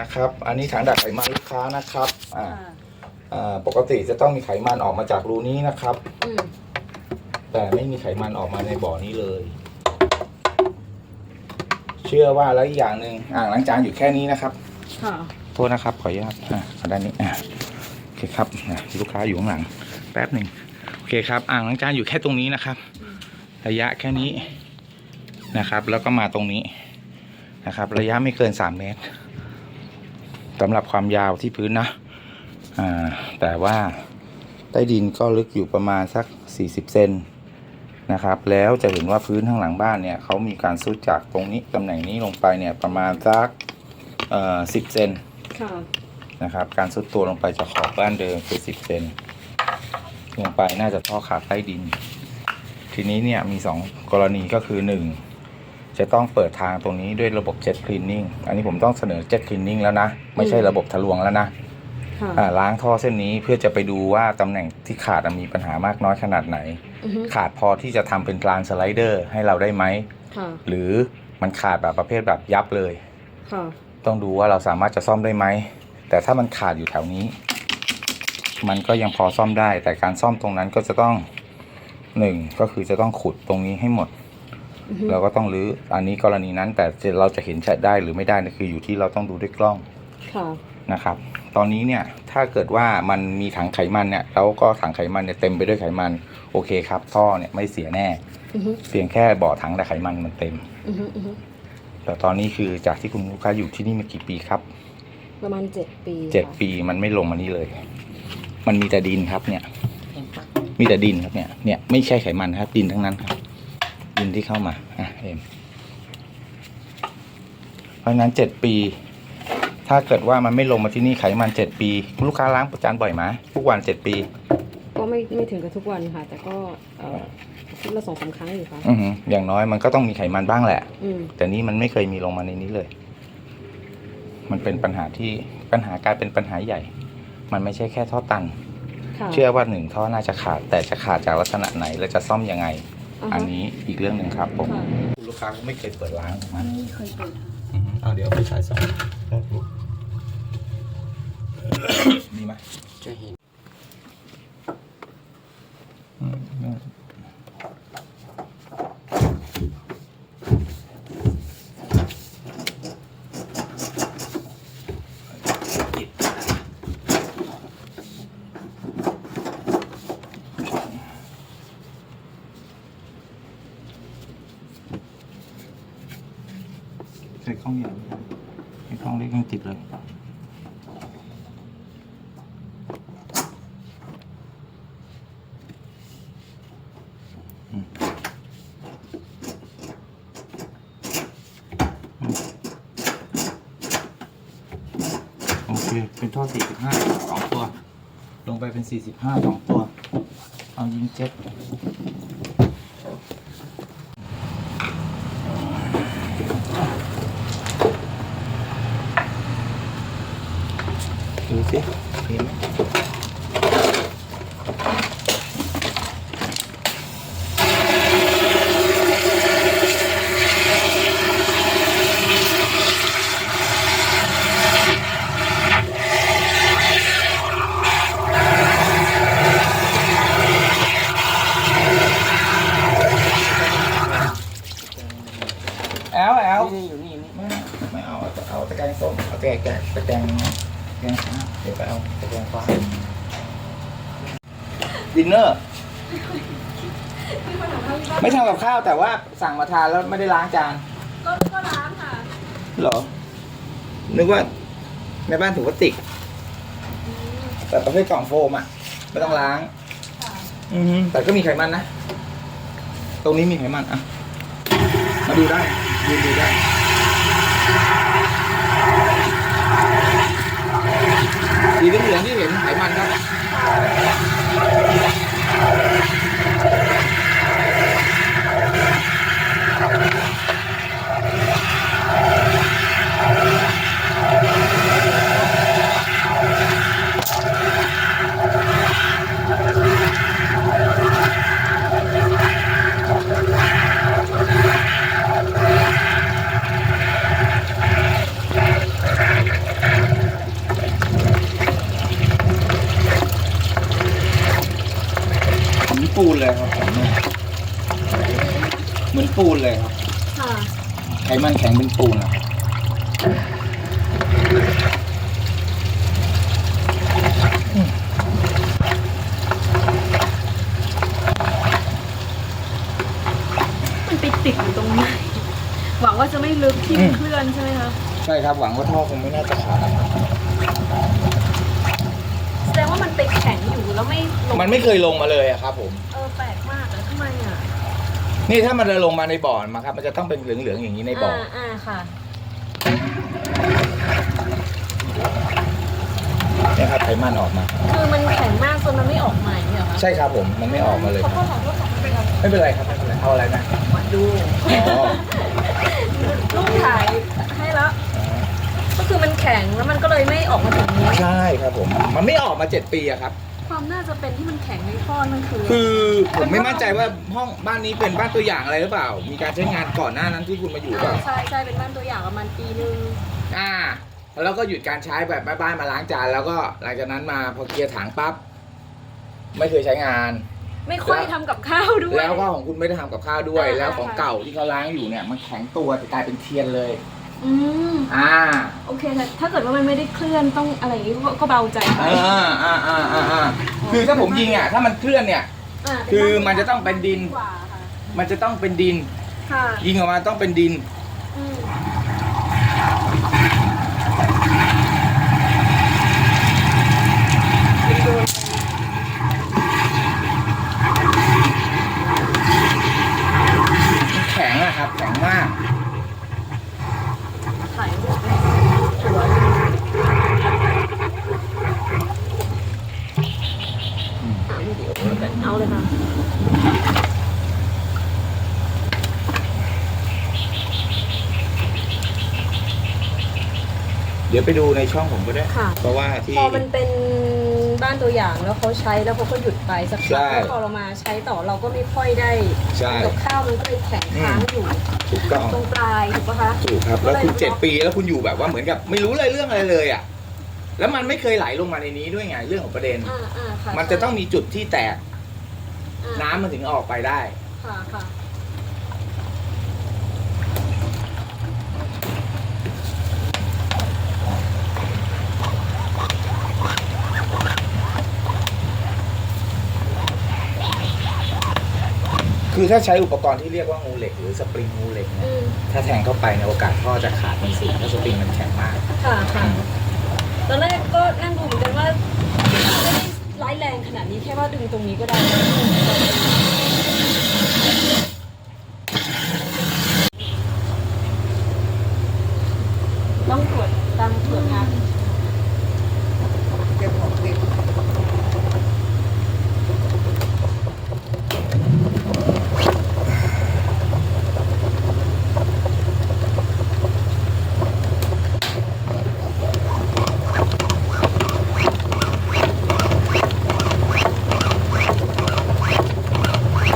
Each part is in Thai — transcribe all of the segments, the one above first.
นะครับ อันนี้ถังดักไขมันลูกค้านะครับอ่าค่ะอ่าปกติจะต้องมีไขมันออกมาจากรูนี้นะครับ อืมแต่ไม่มีไขมันออกมาในบ่อนี้เลย เชื่อว่าแล้วอีกอย่างหนึ่งอ่างล้างจานอยู่แค่นี้นะครับ ค่ะโทษนะครับ ขออนุญาตอะขอด้านนี้อะโอเคครับอะลูกค้าอยู่ข้างหลัง แป๊บหนึ่งโอเคครับ อ่างล้างจานอยู่แค่ตรงนี้นะครับ ระยะแค่นี้นะครับ แล้วก็มาตรงนี้นะครับ ระยะไม่เกิน3เมตร สำหรับความยาวที่พื้นนะอ่าแต่ว่าใต้ดินก็ลึกอยู่ประมาณสัก 40 เซนนะครับ แล้วจะเห็นว่าพื้นข้างหลังบ้านเนี่ยเขามีการซุดจากตรงนี้ตำแหน่งนี้ลงไปเนี่ยประมาณสักเอ่อ10เซนค่ะนะครับ การซุดตัวลงไปจากขอบบ้านเดิมคือ10เซนลงไปน่าจะท่อขาดใต้ดิน ทีนี้เนี่ยมี2กรณีก็คือ1 จะต้องเปิดทางตรงนี้ด้วยระบบเจ็ตคลีนนิ่งอันนี้ผมต้องเสนอเจ็ตคลีนนิ่งแล้วนะ ไม่ใช่ระบบทะลวงแล้วนะค่ะอ่าล้างท่อเส้นนี้เพื่อจะไปดูว่าตำแหน่งที่ขาดอะมีปัญหามากน้อยขนาดไหนอือฮึขาดพอที่จะทำเป็นกลางสไลเดอร์ให้เราได้ไหมค่ะหรือมันขาดแบบประเภทแบบยับเลยค่ะต้องดูว่าเราสามารถจะซ่อมได้ไหม แต่ถ้ามันขาดอยู่แถวนี้ มันก็ยังพอซ่อมได้ แต่การซ่อมตรงนั้นก็จะต้องหนึ่งก็คือจะต้องขุดตรงนี้ให้หมดอือฮึ เราก็ต้องรื้ออันนี้กรณีนั้น แต่เราจะเห็นชัดได้หรือไม่ได้นี่คืออยู่ที่เราต้องดูด้วยกล้องค่ะนะครับ ตอนนี้เนี่ยถ้าเกิดว่ามันมีถังไขมันเนี่ยแล้วก็ถังไขมันเนี่ยเต็มไปด้วยไขมัน โอเคครับ ท่อเนี่ยไม่เสียแน่อือฮึเพียงแค่บ่อถังแต่ไขมันมันเต็มอือฮึอือฮึแต่ตอนนี้คือจากที่คุณลูกค้าอยู่ที่นี่มากี่ปีครับ ประมาณเจ็ดปีเจ็ดค่ะปีมันไม่ลงมานี่เลย มันมีแต่ดินครับเนี่ย มีแต่ดินครับเนี่ยเนี่ยไม่ใช่ไขมันครับ ดินทั้งนั้นครับ ดินที่เข้ามาอะเอ็มเพราะฉะนั้นเจ็ดปี ถ้าเกิดว่ามันไม่ลงมาที่นี่ไขมันเจ็ดปี ลูกค้าล้างประจานบ่อยไหมทุกวันเจ็ดปี ก็ไม่ไม่ถึงกับทุกวันค่ะ แต่ก็เอ่ออาทิตย์ละสองสามครั้งอยู่ค่ะ อือหืออย่างน้อยมันก็ต้องมีไขมันบ้างแหละ อืม แต่นี่มันไม่เคยมีลงมาในนี้เลย มันเป็นปัญหาที่ปัญหากลายเป็นปัญหาใหญ่ มันไม่ใช่แค่ท่อตัน ค่ะ เชื่อว่าหนึ่งท่อน่าจะขาด แต่จะขาดจากลักษณะไหนและจะซ่อมยังไงาฮะ อันนี้อีกเรื่องหนึ่งครับผมค่ะลูกค้าก็ไม่เคยเปิดร้านของมันไม่เคยเปิดอืมเอาเดี๋ยวไปฉายสองดีไหมจะเห็น ใช้ข้องใหญ่ไม่ได้ใช้ข้องเล็กยังติดเลยโอเค เป็นท่อ45สองตัว ลงไปเป็น 45สองตัว เอายิงเจ็ต ดูสิเห็นไหมแอลแอล นี่อยู่นี่นี่ไม่ไม่เอาเอาตะแกรงส้มเอาตะแกรงแกะตะแกรงตะแกรงฟ้าเดี๋ยวไปเอาตะแกรงฟ้าดินเนอร์ไม่ทำกับข้าวแต่ว่าสั่งมาทานแล้วไม่ได้ล้างจานก็ก็ร้านค่ะเหรอ นึกว่าแม่บ้านถุงพลาสติก แต่ประเภทกล่องโฟมอะไม่ต้องล้าง อือฮึแต่ก็มีไขมันนะ ตรงนี้มีไขมันอะ มาดูได้ยืนดูได้ สีเหลืองๆที่เห็นไขมันครับ ค ปูนเลยครับ ค่ะ ไขมันแข็งเป็นปูนนะครับ มันไป ติดอยู่ตรงไหนหวังว่าจะไม่ลึกที่มันเคลื่อนใช่ไหมคะใช่ครับหวังว่าท่อคงไม่น่าจะขาดนะครับแสดงว่ามันไปแข็งอยู่แล้วไม่ลงมันไม่เคยลงมาเลยอะครับผม เออแปลกมากเลยทำไมอะนี่ถ้ามันจะลงมาในบ่อมาครับ มันจะต้องเป็นเหลืองๆอย่างนี้ในบ่ออ่าอ่าค่ะเนี่ยครับไขมันออกมา คือมันแข็งมากจนมันไม่ออกใหม่เนี่ยเหรอคะใช่ครับผมมันไม่ออกมาเลยขอคโทรับ ษขอโทษขอโทษ ไม่เป็นไรไม่เป็นไรครับไม่เป็นไรเอาอะไรนะมาดูอ๋อลูกถ่ายให้แล้ว ก็คือมันแข็งแล้วมันก็เลยไม่ออกมาถึงนี้ ใช่ครับผม มันไม่ออกมาเจ็ดปีอะครับ ความน่าจะเป็นที่มันแข็งในท่อนั่นคือ คือผมไม่มั่นใจว่าห้องบ้านนี้เป็นบ้านตัวอย่างอะไรหรือเปล่า มีการใช้งานก่อนหน้านั้นที่คุณมาอยู่เปล่า ใช่ใช่เป็นบ้านตัวอย่างประมาณปีนึงอ่า แล้วก็หยุดการใช้แบบแม่บ้านมาล้างจานแล้วก็หลังจากนั้นมาพอเคลียร์ถังปั๊บไม่เคยใช้งาน ไม่ค่อยทำกับข้าวด้วย แล้วก็ของคุณไม่ได้ทำกับข้าวด้วย อ่า แล้วของค่ะเก่าที่เขาล้างอยู่เนี่ยมันแข็งตัวจะกลายเป็นเทียนเลย อืมอ่าโอเคค่ะถ้าเกิดว่ามันไม่ได้เคลื่อนต้องอะไรอย่างนี้ก็ก็เบาใจไปอ่าอ่าอ่าอ่าอ่าคือถ้าผมยิงอะถ้ามันเคลื่อนเนี่ยาคือมันจะต้องเป็นดิน กว่าค่ะมันจะต้องเป็นดิน ค่ะยิงออกมาต้องเป็นดิน อืม มันแข็งอะครับ แข็งมาก ถ่ายรูปไว้สวยอะวิดีโอแล้วกันเอาเลยค่ะ เดี๋ยวไปดูในช่องผมก็ได้ ค่ะ เพราะว่าที่ พอมันเป็นบ้านตัวอย่างแล้วเขาใช้แล้วเขาก็หยุดไปสักพัใช่กแล้วพอเรามาใช้ต่อเราก็ไม่ค่อยได้ใช่ กับข้าวมันก็เลยแข็งค้างอยู่ถูกต้องตรงปลายถูกปะคะ ถูกครับ แล้วคุณเจ็ดปีแล้วคุณอยู่แบบว่าเหมือนกับไม่รู้อะไรเรื่องอะไรเลยอะแล้วมันไม่เคยไหลลงมาในนี้ด้วยไงเรื่องของประเด็น อ่าอ่าค่ะมันจะต้องมีจุดที่แตกอ่าน้ำมันถึงออกไปได้ ค่ะค่ะ คือถ้าใช้อุปกรณ์ที่เรียกว่างูเหล็ก หรือสปริงงูเหล็กเนี่ยอืมถ้าแทงเข้าไปในยโอกาสท่อจะขาดมีสูงเพราะสปริงมันแข็งมาก ค่ะค่ะตอนแรกก็นั่งดูเหมือนกันว่าไม่ได้ร้ายแรงขนาดนี้แค่ว่าดึงตรงนี้ก็ได้ต้องตรวจตามตรวจงาน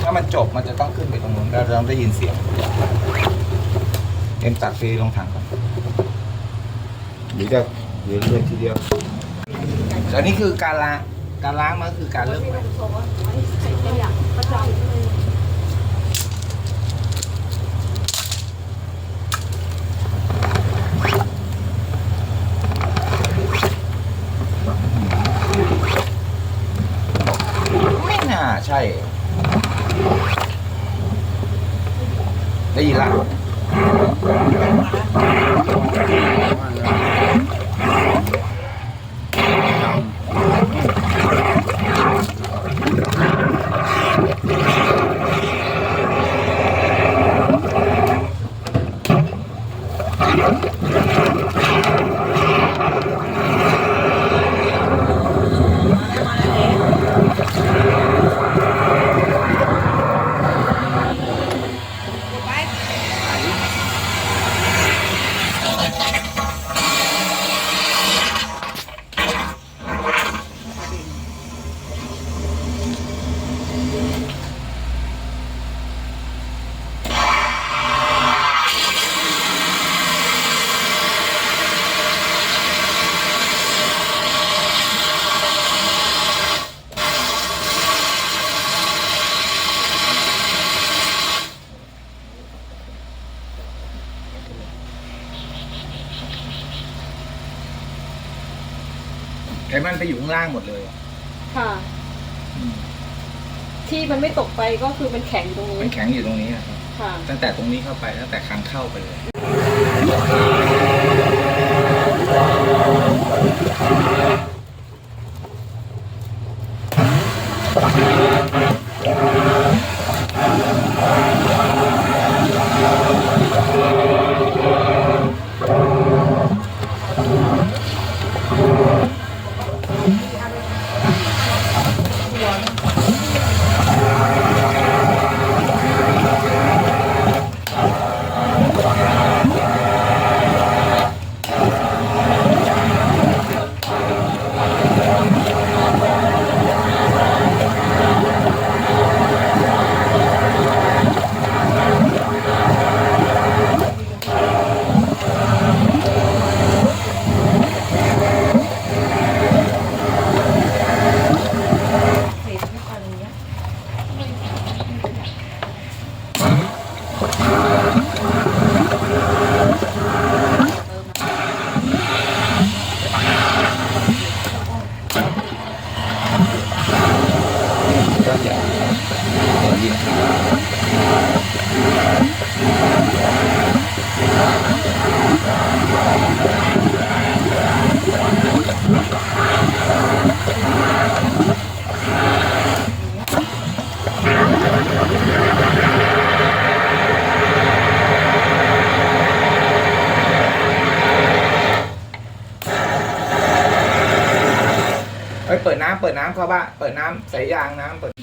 ถ้ามันจบมันจะต้องขึ้นไปตรงนู้นแล้วเราต้องได้ยินเสียง เอ็ม ตัดฟรีลงถังก่อนหรือจะเรียนเลยทีเดียวแล้วนี่คือการล้างการล้างมันคือการเริ่มใหม่ไม่น่าใช่ ได้ยินละ Thank you. ไขมันไปอยู่ข้างล่างหมดเลยค่ะที่มันไม่ตกไปก็คือมันแข็งตรงนี้มันแข็งอยู่ตรงนี้นะครับค่ะ ตั้งแต่ตรงนี้เข้าไปตั้งแต่คางเข้าไปเลย น้ำเข้าบ้านเปิดน้ำใส่ยางน้ำเปิด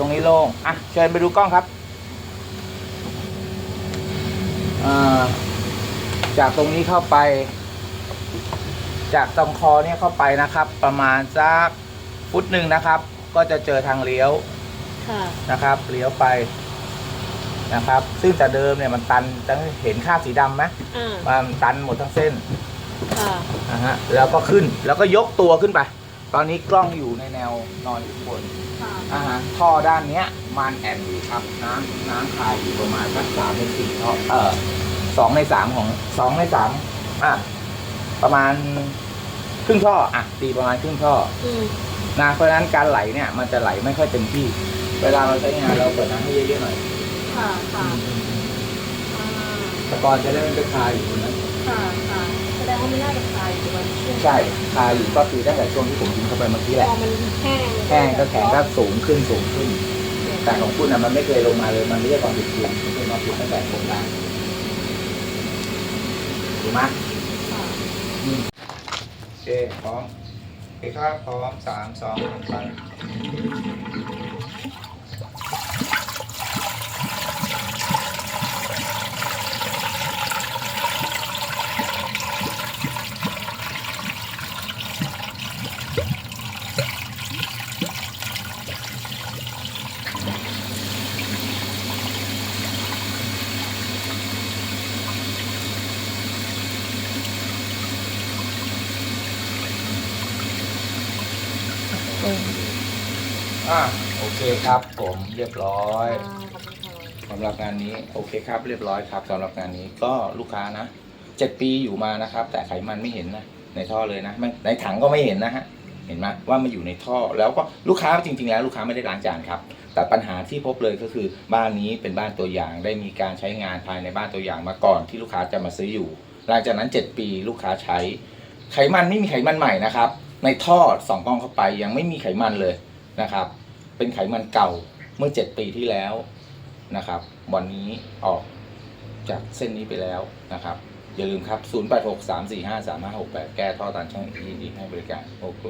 ตรงนี้โล่งอะเชิญไปดูกล้องครับอ่าจากตรงนี้เข้าไป จากตรงคอเนี่ยเข้าไปนะครับ ประมาณสักฟุตหนึ่งนะครับ ก็จะเจอทางเลี้ยวค่ะนะครับเลี้ยวไปนะครับ ซึ่งแต่เดิมเนี่ยมันตันจะเห็นค่าบสีดำไหมอ่ามันตันหมดทั้งเส้นค่ะนะฮะแล้วก็ขึ้นแล้วก็ยกตัวขึ้นไป ตอนนี้กล้องอยู่ในแนวนอนอยู่ข้างบนค่ะ อ่าฮะท่อด้านเนี้ยมันแอนอยู่ครับ น้ำน้ำคายอยู่ประมาณสักสามในสี่ท่อเออสองในสามของสองในสามอะประมาณครึ่งท่ออะตีประมาณครึ่งท่ออืมนะเพราะฉะนั้นการไหลเนี่ย มันจะไหลไม่ค่อยเต็มที่ เวลาเราใช้งานเราเปิดน้ำให้เยอะๆหน่อยค่ะค่ะอ่าตะกอนจะได้ไม่ไปคาอยู่ตรงนั้นค่ะค่ะแสดง ว่ามันน่าจะคลายอยู่วันช่วงใช่คาอยู่ก็คือตั้งแต่ช่วงที่ผมยิงเข้าไปเมื่อกี้แหละพอมันแห้งแห้งก็แข็งก็สูงขึ้นสูงขึ้น แต่ของคุณนะมันไม่เคยลงมาเลยมันไม่ใช่ความผิดคุณมันเป็นความผิดตั้งแต่ผมได้ถูกไหมค่ะโอเคพร้อมโอเคครับพร้อมสามสองหนึ่งไป อะโอเคครับผมเรียบร้อยสำหรับงานนี้โอเคครับ เรียบร้อยครับสำหรับงานนี้ก็ลูกค้านะเจ็ดปีอยู่มานะครับ แต่ไขมันไม่เห็นนะในท่อเลยนะไม่ในถังก็ไม่เห็นนะฮะเห็นไหมว่ามันอยู่ในท่อแล้วก็ลูกค้าจริง ๆ แล้วลูกค้าไม่ได้ล้างจานครับแต่ปัญหาที่พบเลยก็คือบ้านนี้เป็นบ้านตัวอย่างได้มีการใช้งานภายในบ้านตัวอย่างมาก่อนที่ลูกค้าจะมาซื้ออยู่ หลังจากนั้น 7 ปีลูกค้าใช้ ไขมันไม่มีไขมันใหม่นะครับ ในท่อสองกล้องเข้าไปยังไม่มีไขมันเลยนะครับ เป็นไขมันเก่าเมื่อเจ็ดปีที่แล้วนะครับวันนี้ออกจากเส้นนี้ไปแล้วนะครับ อย่าลืมครับ 0 8 6 3 4 5 3 5 6 8 แก้ท่อตันช่องอีดีให้บริการโอเค